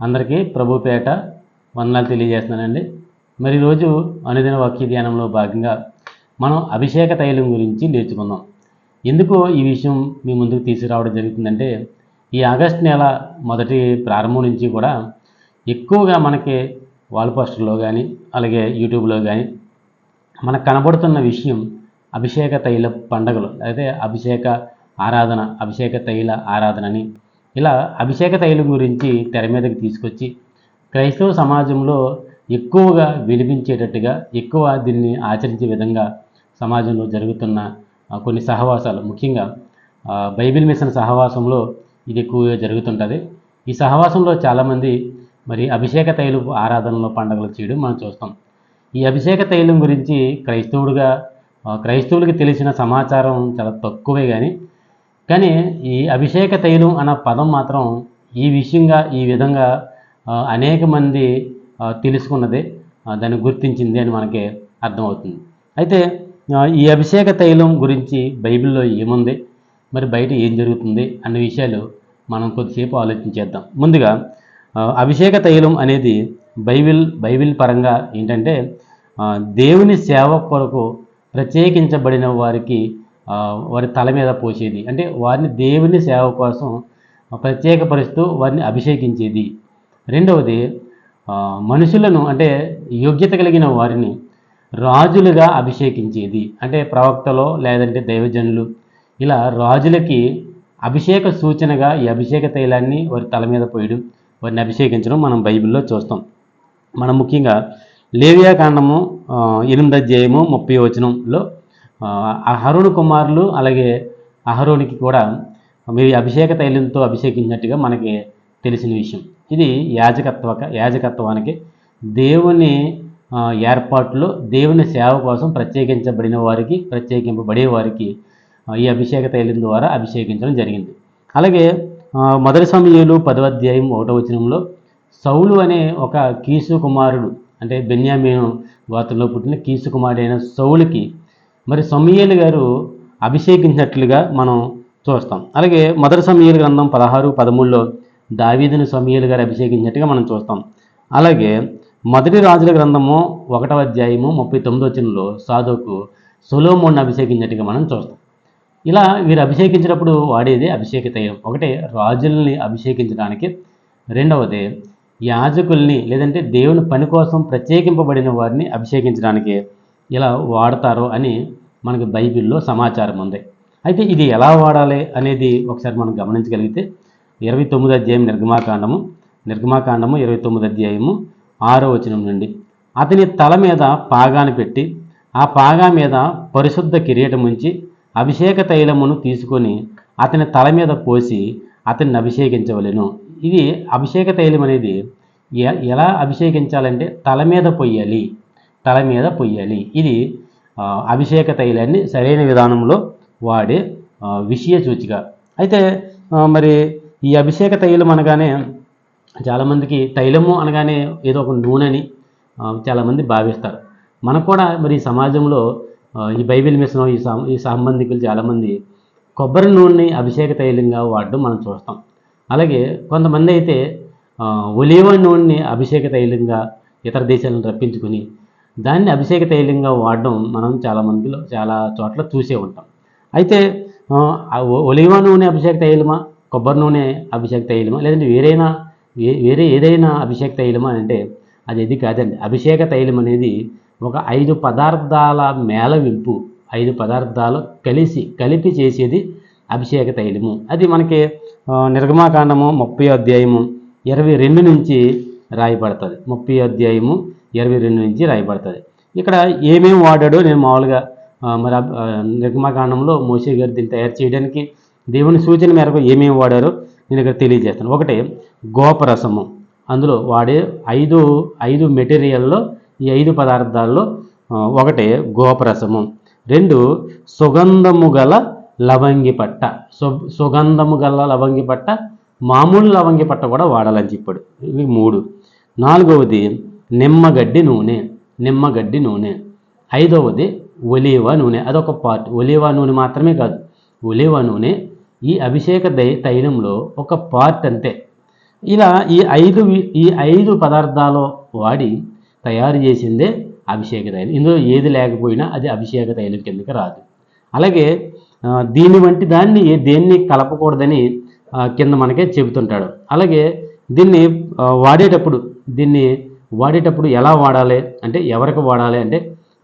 అందరికీ ప్రభుపేట వందనాలు తెలియజేస్తున్నానండి. మరి ఈరోజు అనుదిన వాక్య ధ్యానంలో భాగంగా మనం అభిషేక తైలం గురించి నేర్చుకుందాం. ఎందుకు ఈ విషయం మీ ముందుకు తీసుకురావడం జరుగుతుందంటే ఈ ఆగస్ట్ నెల మొదటి ప్రారంభం నుంచి కూడా ఎక్కువగా మనకి వాల్ పోస్టర్లో కానీ అలాగే యూట్యూబ్లో కానీ మనకు కనబడుతున్న విషయం అభిషేక తైల పండగలు అయితే అభిషేక ఆరాధన అభిషేక తైల ఆరాధన అని ఇలా అభిషేక తైలం గురించి తెర మీదకి తీసుకొచ్చి క్రైస్తవ సమాజంలో ఎక్కువగా వినిపించేటట్టుగా ఎక్కువ దీన్ని ఆచరించే విధంగా సమాజంలో జరుగుతున్న కొన్ని సహవాసాలు. ముఖ్యంగా బైబిల్ మిషన్ సహవాసంలో ఇది ఎక్కువగా జరుగుతుంటుంది. ఈ సహవాసంలో చాలామంది మరి అభిషేక తైలు ఆరాధనలో పండుగలు చేయడం మనం చూస్తాం. ఈ అభిషేక తైలం గురించి క్రైస్తవుడిగా క్రైస్తవులకి తెలిసిన సమాచారం చాలా తక్కువే కానీ కానీ ఈ అభిషేక తైలం అన్న పదం మాత్రం ఈ విషయంగా ఈ విధంగా అనేక మంది తెలుసుకున్నది దాన్ని గుర్తించింది అని మనకి అర్థమవుతుంది. అయితే ఈ అభిషేక తైలం గురించి బైబిల్లో ఏముంది? మరి బయట ఏం జరుగుతుంది? అన్న విషయాలు మనం కొద్దిసేపు ఆలోచించేద్దాం ముందుగా అభిషేక తైలం అనేది బైబిల్ బైబిల్ పరంగా ఏంటంటే దేవుని సేవ కొరకు ప్రత్యేకించబడిన వారికి వారి తల మీద పోసేది. అంటే వారిని దేవుని సేవ కోసం ప్రత్యేకపరుస్తూ వారిని అభిషేకించేది. రెండవది మనుషులను అంటే యోగ్యత కలిగిన వారిని రాజులుగా అభిషేకించేది. అంటే ప్రవక్తలో లేదంటే దైవజనులు ఇలా రాజులకి అభిషేక సూచనగా ఈ అభిషేక తైలాన్ని వారి తల మీద పోయడం వారిని అభిషేకించడం మనం బైబిల్లో చూస్తాం. మనం ముఖ్యంగా లేవియాకాండము ఎనిమిది అధ్యాయము ముప్పై వచనంలో అహరుణ కుమారులు అలాగే అహరోనికి కూడా మీరు అభిషేక తైలంతో అభిషేకించినట్టుగా మనకి తెలిసిన విషయం. ఇది యాజకత్వ యాజకత్వానికి దేవుని ఏర్పాట్లు దేవుని సేవ కోసం ప్రత్యేకించబడిన వారికి ప్రత్యేకింపబడే వారికి ఈ అభిషేక తైలం ద్వారా అభిషేకించడం జరిగింది. అలాగే మొదటి సమయంలో పదవాధ్యాయం ఒకటో వచనంలో సౌలు అనే ఒక కీసు కుమారుడు అంటే బెన్యామీను గోత్రంలో పుట్టిన కీసు కుమారుడైన సౌలుకి మరి సమూయేలు గారు అభిషేకించినట్లుగా మనం చూస్తాం. అలాగే మొదటి సమూయేలు గ్రంథం పదహారు పదమూడులో దావీదుని సమూయేలు గారు అభిషేకించినట్టుగా మనం చూస్తాం. అలాగే మొదటి రాజుల గ్రంథము ఒకటవ అధ్యాయము ముప్పై తొమ్మిదో చిన్నలో సాధుకు సొలోమోన్ అభిషేకించినట్టుగా మనం చూస్తాం. ఇలా వీరు అభిషేకించినప్పుడు వాడేది అభిషేక తైలం. ఒకటే రాజుల్ని అభిషేకించడానికి. రెండవది యాజకుల్ని లేదంటే దేవుని పని కోసం ప్రత్యేకింపబడిన వారిని అభిషేకించడానికి. ఇలా వాడతారు అని మనకి బైబిల్లో సమాచారం ఉంది అయితే ఇది ఎలా వాడాలి అనేది ఒకసారి మనం గమనించగలిగితే ఇరవై తొమ్మిది అధ్యాయం నిర్గమాకాండము నిర్గమాకాండము ఇరవై తొమ్మిది అధ్యాయము ఆరో వచనం నుండి. అతని తల మీద పాగాను పెట్టి ఆ పాగా మీద పరిశుద్ధ కిరీటం ఉంచి అభిషేక తైలమును తీసుకొని అతని తల మీద పోసి అతన్ని అభిషేకించవలెను. ఇది అభిషేక తైలం అనేది ఎలా అభిషేకించాలంటే తల మీద పొయ్యాలి. తల మీద పొయ్యాలి. ఇది అభిషేక తైలాన్ని సరైన విధానంలో వాడే విషయ సూచిక. అయితే మరి ఈ అభిషేక తైలం అనగానే చాలామందికి తైలము అనగానే ఏదో ఒక నూనెని చాలామంది భావిస్తారు. మనకు కూడా మరి సమాజంలో ఈ బైబిల్ మిషన్ ఈ ఈ సంబంధికులు చాలామంది కొబ్బరి నూనెని అభిషేక తైలంగా వాడడం మనం చూస్తాం. అలాగే కొంతమంది అయితే ఒలివ నూనెని అభిషేక తైలంగా ఇతర దేశాలను రప్పించుకుని దాన్ని అభిషేక తైలంగా వాడడం మనం చాలా మందిలో చాలా చోట్ల చూసే ఉంటాం. అయితే ఒలివ నూనె అభిషేక తైలమా? కొబ్బరి నూనె అభిషేక తైలమా? లేదంటే వేరైనా? వే- వేరే ఏదైనా అభిషేక తైలమా అంటే అది ఇది కాదండి. అభిషేక తైలం అనేది ఒక ఐదు పదార్థాల మేళవింపు ఐదు పదార్థాలు కలిసి కలిపి చేసేది అభిషేక తైలము. అది మనకి నిర్గమాకాండము ముప్పై అధ్యాయము ఇరవై రెండు నుంచి రాయబడుతుంది. ముప్పై అధ్యాయము ఇరవై రెండు నుంచి రాయబడుతుంది. ఇక్కడ ఏమేమి వాడాడో నేను మామూలుగా మరి నిర్మాకాండంలో మోసే గారు దీన్ని తయారు చేయడానికి దేవుని సూచన మేరకు ఏమేమి వాడారో నేను ఇక్కడ తెలియజేస్తాను. ఒకటి గోపరసము. అందులో వాడే ఐదు ఐదు మెటీరియల్లో ఈ ఐదు పదార్థాల్లో ఒకటి గోపరసము. రెండు సుగంధము గల లవంగి పట్ట. సు సుగంధము గల లవంగి పట్ట మామూలు లవంగి పట్ట కూడా వాడాలని చెప్పాడు. ఇవి మూడు. నాలుగవది నిమ్మగడ్డి నూనె నిమ్మగడ్డి నూనె. ఐదవది ఒలీవ నూనె అదొక పార్ట్ ఒలీవ నూనె మాత్రమే కాదు. ఒలీవ నూనె ఈ అభిషేక దై తైలంలో ఒక పార్ట్ అంతే. ఇలా ఈ ఐదు ఈ ఐదు పదార్థాలు వాడి తయారు చేసిందే అభిషేక తైలం. ఇందులో ఏది లేకపోయినా అది అభిషేక తైలం కిందకి రాదు. అలాగే దీని వంటి దాన్ని దేన్ని కలపకూడదని కింద మనకే చెబుతుంటాడు. అలాగే దీన్ని వాడేటప్పుడు దీన్ని వాడేటప్పుడు ఎలా వాడాలి? అంటే ఎవరికి వాడాలి? అంటే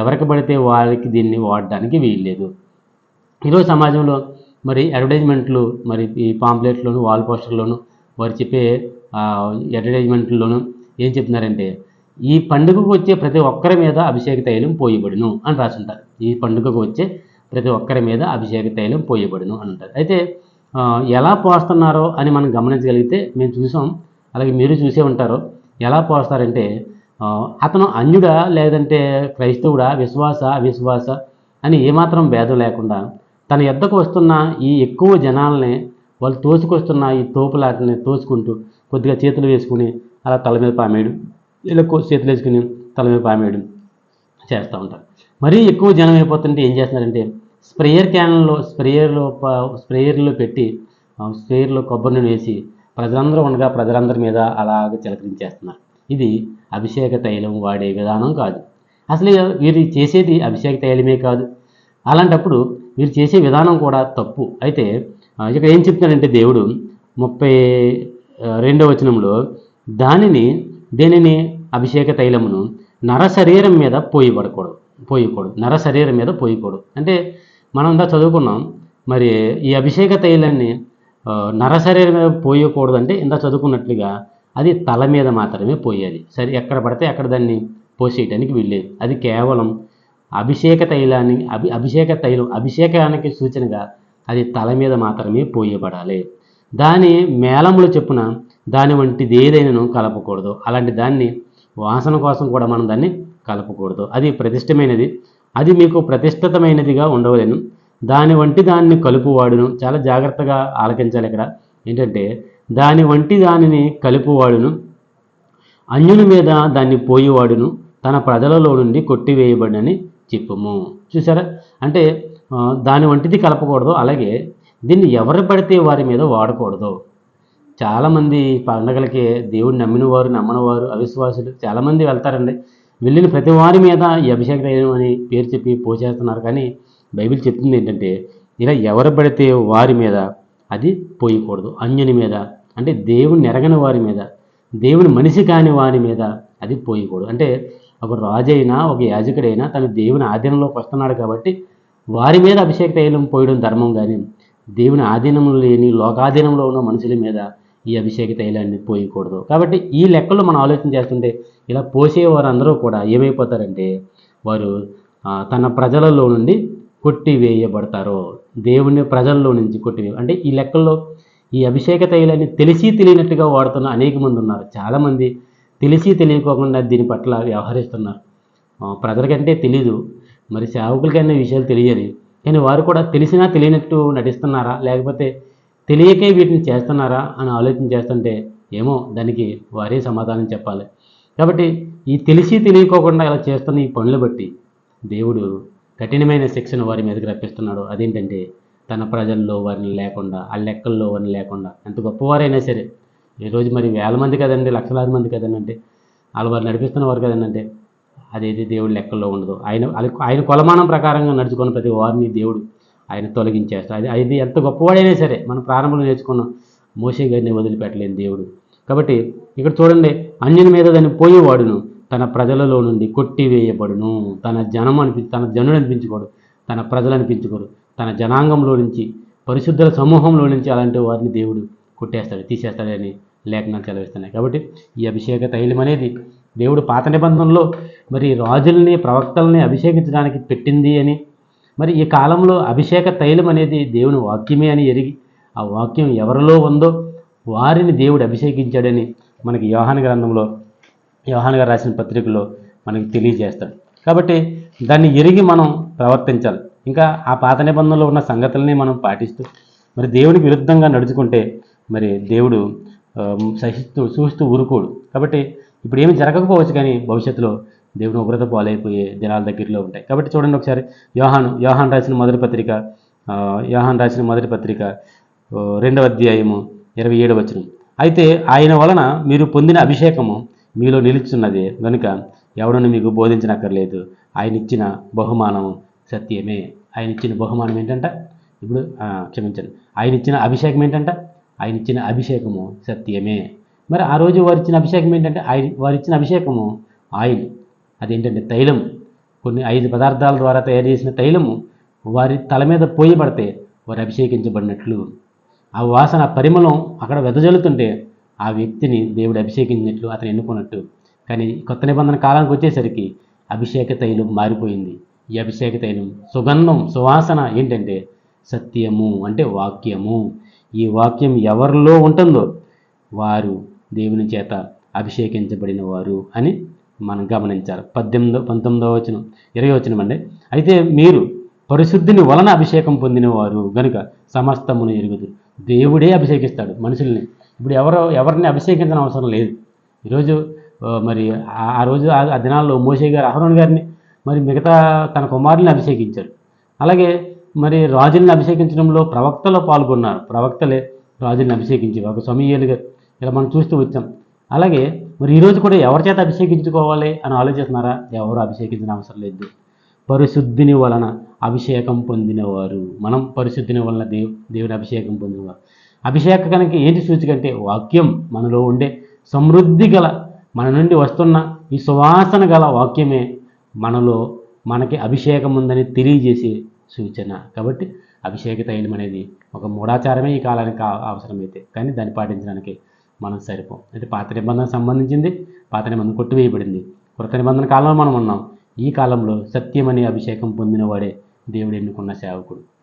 ఎవరికి పడితే వాళ్ళకి దీన్ని వాడడానికి వీల్లేదు. ఈరోజు సమాజంలో మరి అడ్వర్టైజ్మెంట్లు మరి ఈ పాంప్లెట్లోను వాల్ పోస్టర్లోను వారు చెప్పే అడ్వర్టైజ్మెంట్లోను ఏం చెప్తున్నారంటే ఈ పండుగకు వచ్చే ప్రతి ఒక్కరి మీద అభిషేక తైలం పోయబడును అని రాసుంటారు. ఈ పండుగకు వచ్చే ప్రతి ఒక్కరి మీద అభిషేక తైలం పోయబడును అని ఉంటారు అయితే ఎలా పోస్తున్నారో అని మనం గమనించగలిగితే మేము చూసాం. అలాగే మీరు చూసే ఉంటారు ఎలా పోస్తారంటే అతను అన్యుడా లేదంటే క్రైస్తవుడా విశ్వాస అవిశ్వాస అని ఏమాత్రం భేదం లేకుండా తన ఎద్దకు వస్తున్న ఈ ఎక్కువ జనాల్ని వాళ్ళు తోసుకొస్తున్న ఈ తోపులాటని తోసుకుంటూ కొద్దిగా చేతులు వేసుకుని అలా తల మీద పామేయడం ఇలా చేతులు వేసుకుని తల మీద పామేయడం చేస్తూ ఉంటారు. మరీ ఎక్కువ జనం అయిపోతుంటే ఏం చేస్తున్నారంటే స్ప్రేయర్ క్యాన్లో స్ప్రేయర్లో స్ప్రేయర్లో పెట్టి స్ప్రేయర్లో కొబ్బరి నూనె వేసి ప్రజలందరూ ఉండగా ప్రజలందరి మీద అలాగ చిలకరించేస్తున్నారు. ఇది అభిషేక తైలం వాడే విధానం కాదు. అసలు వీరు చేసేది అభిషేక తైలమే కాదు. అలాంటప్పుడు వీరు చేసే విధానం కూడా తప్పు. అయితే ఇక్కడ ఏం చెప్తాడంటే దేవుడు ముప్పై రెండవ వచనంలో దానిని దేనిని? అభిషేక తైలమును నర శరీరం మీద పోయిపడకూడదు పోయకూడదు. నర శరీరం మీద పోయకూడదు. అంటే మనం ఇందా చదువుకున్నాం మరి ఈ అభిషేక తైలాన్ని ఆ, పోయకూడదంటే ఇంత మీద పోయకూడదు అంటే చదువుకున్నట్లుగా అది తల మీద మాత్రమే పోయాలి సరే ఎక్కడ పడితే అక్కడ దాన్ని పోసేయటానికి వీల్లేదు. అది కేవలం అభిషేక తైలాన్ని అభి అభిషేక తైలం అభిషేకానికి సూచనగా అది తల మీద మాత్రమే పోయబడాలి. దాని మేళములు చెప్పున దాని వంటిది ఏదైనాను కలపకూడదు. అలాంటి దాన్ని వాసన కోసం కూడా మనం దాన్ని కలపకూడదు. అది ప్రతిష్టమైనది. అది మీకు ప్రతిష్ఠితమైనదిగా ఉండవలేను. దాని వంటి దాన్ని కలుపువాడును. చాలా జాగ్రత్తగా ఆలకించాలి ఇక్కడ. ఏంటంటే దాని వంటి దానిని కలుపువాడును. అన్యుని మీద దాన్ని పోయేవాడును. తన ప్రజలలో నుండి కొట్టివేయబడని చెప్పుము. చూసారా అంటే దాని వంటిది కలపకూడదు. అలాగే దీన్ని ఎవరు పడితే వారి మీద వాడకూడదు. చాలామంది పండగలకి దేవుడు నమ్మిన వారు నమ్మని వారు అవిశ్వాసులు చాలామంది వెళ్తారండి. వెళ్ళిన ప్రతి వారి మీద అభిషేక తైలం అని పేరు చెప్పి పోసేస్తున్నారు కానీ బైబిల్ చెప్తుంది ఏంటంటే ఇలా ఎవరు పడితే వారి మీద అది పోయకూడదు. అన్యుని మీద అంటే దేవుని ఎరగని వారి మీద దేవుని మనిషి కాని వారి మీద అది పోయకూడదు. అంటే ఒక రాజు అయినా ఒక యాజకుడైనా తను దేవుని ఆధీనంలోకి వస్తున్నాడు కాబట్టి వారి మీద అభిషేక తైలం పోయడం ధర్మం కానీ దేవుని ఆధీనంలో లేని లోకాధీనంలో ఉన్న మనుషుల మీద ఈ అభిషేక తైలాన్ని పోయకూడదు. కాబట్టి ఈ లెక్కలు మనం ఆలోచన చేస్తుంటే ఇలా పోసే వారందరూ కూడా ఏమైపోతారంటే వారు తన ప్రజలలో నుండి కొట్టివేయబడతారో దేవుని ప్రజల్లో నుంచి కొట్టివే అంటే ఈ లెక్కల్లో ఈ అభిషేక తైలాన్ని తెలిసి తెలియనట్టుగా వాడుతున్న అనేక మంది ఉన్నారు. చాలామంది తెలిసి తెలియకోకుండా దీని పట్ల వ్యవహరిస్తున్నారు. ప్రజలకంటే తెలీదు. మరి సేవకులకైనా విషయాలు తెలియాలి కానీ వారు కూడా తెలిసినా తెలియనట్టు నటిస్తున్నారా? లేకపోతే తెలియకే వీటిని చేస్తున్నారా అని ఆలోచన చేస్తుంటే ఏమో దానికి వారే సమాధానం చెప్పాలి. కాబట్టి ఈ తెలిసి తెలియకోకుండా ఇలా చేస్తున్న ఈ పనులు బట్టి దేవుడు కఠినమైన శిక్షను వారి మీదకి రప్పిస్తున్నాడు. అదేంటంటే తన ప్రజల్లో వారిని లేకుండా ఆ లెక్కల్లో వారిని లేకుండా ఎంత గొప్పవారైనా సరే ఈరోజు మరి వేల మంది కదండి లక్షలాది మంది కదండి అంటే వాళ్ళు వారు నడిపిస్తున్నవారు కదండి అంటే అదేది దేవుడి లెక్కల్లో ఉండదు. ఆయన ఆయన- ఆయన కొలమానం ప్రకారంగా నడుచుకున్న ప్రతి వారిని దేవుడు ఆయన తొలగించేస్తాడు. అది అది ఎంత గొప్పవాడైనా సరే మనం ప్రారంభంలో నేర్చుకున్నాం మోసే గారిని వదిలిపెట్టలేని దేవుడు. కాబట్టి ఇక్కడ చూడండి అన్యుని మీద దాన్ని పోయేవాడును. తన ప్రజలలో నుండి కొట్టివేయబడును. తన జనం అనిపి తన జనుడు అనిపించుకోడు. తన ప్రజలు అనిపించుకోడు తన జనాంగంలో నుంచి పరిశుద్ధుల సమూహంలో నుంచి అలాంటి వారిని దేవుడు కొట్టేస్తాడు తీసేస్తాడని లేఖనాలు చదివిస్తున్నాయి. కాబట్టి ఈ అభిషేక తైలం అనేది దేవుడు పాత నిబంధనలో మరి రాజుల్ని ప్రవక్తల్ని అభిషేకించడానికి పెట్టింది అని మరి ఈ కాలంలో అభిషేక తైలం అనేది దేవుని వాక్యమే అని ఎరిగి ఆ వాక్యం ఎవరిలో ఉందో వారిని దేవుడు అభిషేకించాడని మనకి యోహాన గ్రంథంలో యోహాన్ గారు రాసిన పత్రికలో మనకి తెలియజేస్తాడు. కాబట్టి దాన్ని ఎరిగి మనం ప్రవర్తించాలి. ఇంకా ఆ పాత నిబంధనలో ఉన్న సంగతుల్ని మనం పాటిస్తూ మరి దేవుడికి విరుద్ధంగా నడుచుకుంటే మరి దేవుడు సహిస్తూ చూస్తూ ఊరుకోడు. కాబట్టి ఇప్పుడు ఏమి జరగకపోవచ్చు కానీ భవిష్యత్తులో దేవుని ఉగ్రత పాలైపోయే దినాల దగ్గరలో ఉంటాయి. కాబట్టి చూడండి ఒకసారి యోహాను యోహాన్ రాసిన మొదటి పత్రిక యోహాన్ రాసిన మొదటి పత్రిక రెండవ అధ్యాయము ఇరవై ఏడు వచనం. అయితే ఆయన వలన మీరు పొందిన అభిషేకము మీలో నిలుచున్నది. కనుక ఎవడను మీకు బోధించనక్కర్లేదు. ఆయన ఇచ్చిన బహుమానం సత్యమే. ఆయన ఇచ్చిన బహుమానం ఏంటంట? ఇప్పుడు క్షమించండి. ఆయన ఇచ్చిన అభిషేకం ఏంటంట? ఆయన ఇచ్చిన అభిషేకము సత్యమే. మరి ఆ రోజు వారు ఇచ్చిన అభిషేకం ఏంటంటే ఆయన వారు ఇచ్చిన అభిషేకము ఆయిల్. అదేంటంటే తైలం. కొన్ని ఐదు పదార్థాల ద్వారా తయారు చేసిన తైలము వారి తల మీద పోయబడితే వారు అభిషేకించబడినట్లు. ఆ వాసన పరిమళం అక్కడ వెదజల్లుతుంటే ఆ వ్యక్తిని దేవుడు అభిషేకించినట్లు అతను ఎన్నుకున్నట్టు. కానీ కొత్త నిబంధన కాలానికి వచ్చేసరికి అభిషేక తైలం మారిపోయింది. ఈ అభిషేక తైలం సుగంధం సువాసన ఏంటంటే సత్యము అంటే వాక్యము. ఈ వాక్యం ఎవరిలో ఉంటుందో వారు దేవుని చేత అభిషేకించబడిన వారు అని మనం గమనించాలి. పద్దెనిమిదో పంతొమ్మిదో వచనం ఇరవై వచనం అండి. అయితే మీరు పరిశుద్ధిని వలన అభిషేకం పొందినవారు గనుక సమస్తమును ఎరుగుదు దేవుడే అభిషేకిస్తాడు మనుషుల్ని. ఇప్పుడు ఎవరో ఎవరిని అభిషేకించిన అవసరం లేదు. ఈరోజు మరి ఆ- రోజు ఆ దినాల్లో మోసే గారు అహరోన్ గారిని మరి మిగతా తన కుమారుల్ని అభిషేకించారు. అలాగే మరి రాజుల్ని అభిషేకించడంలో ప్రవక్తలు పాల్గొన్నారు. ప్రవక్తలే రాజుల్ని అభిషేకించారు ఒక సమీయులు గారు ఇలా మనం చూస్తూ వచ్చాం. అలాగే మరి ఈరోజు కూడా ఎవరి చేత అభిషేకించుకోవాలి అని ఆలోచిస్తున్నారా? ఎవరు అభిషేకించిన అవసరం లేదు. పరిశుద్ధిని వలన అభిషేకం పొందినవారు. మనం పరిశుద్ధిని వలన దేవు దేవుని అభిషేకం పొందినవారు. అభిషేక కనుక ఏంటి సూచిక అంటే వాక్యం మనలో ఉండే సమృద్ధి గల మన నుండి వస్తున్న ఈ సువాసన గల వాక్యమే మనలో మనకి అభిషేకం ఉందని తెలియజేసే సూచన. కాబట్టి అభిషేక తైలం అనేది ఒక మూఢాచారమే ఈ కాలానికి అవసరమైతే. కానీ దాన్ని పాటించడానికి మనం సరిపోం. అంటే పాత నిబంధన సంబంధించింది పాత నిబంధన కొట్టివేయబడింది. కృత నిబంధన కాలంలో మనం ఉన్నాం. ఈ కాలంలో సత్యం అనే అభిషేకం పొందినవాడే దేవుడు ఎన్నుకున్న సేవకుడు.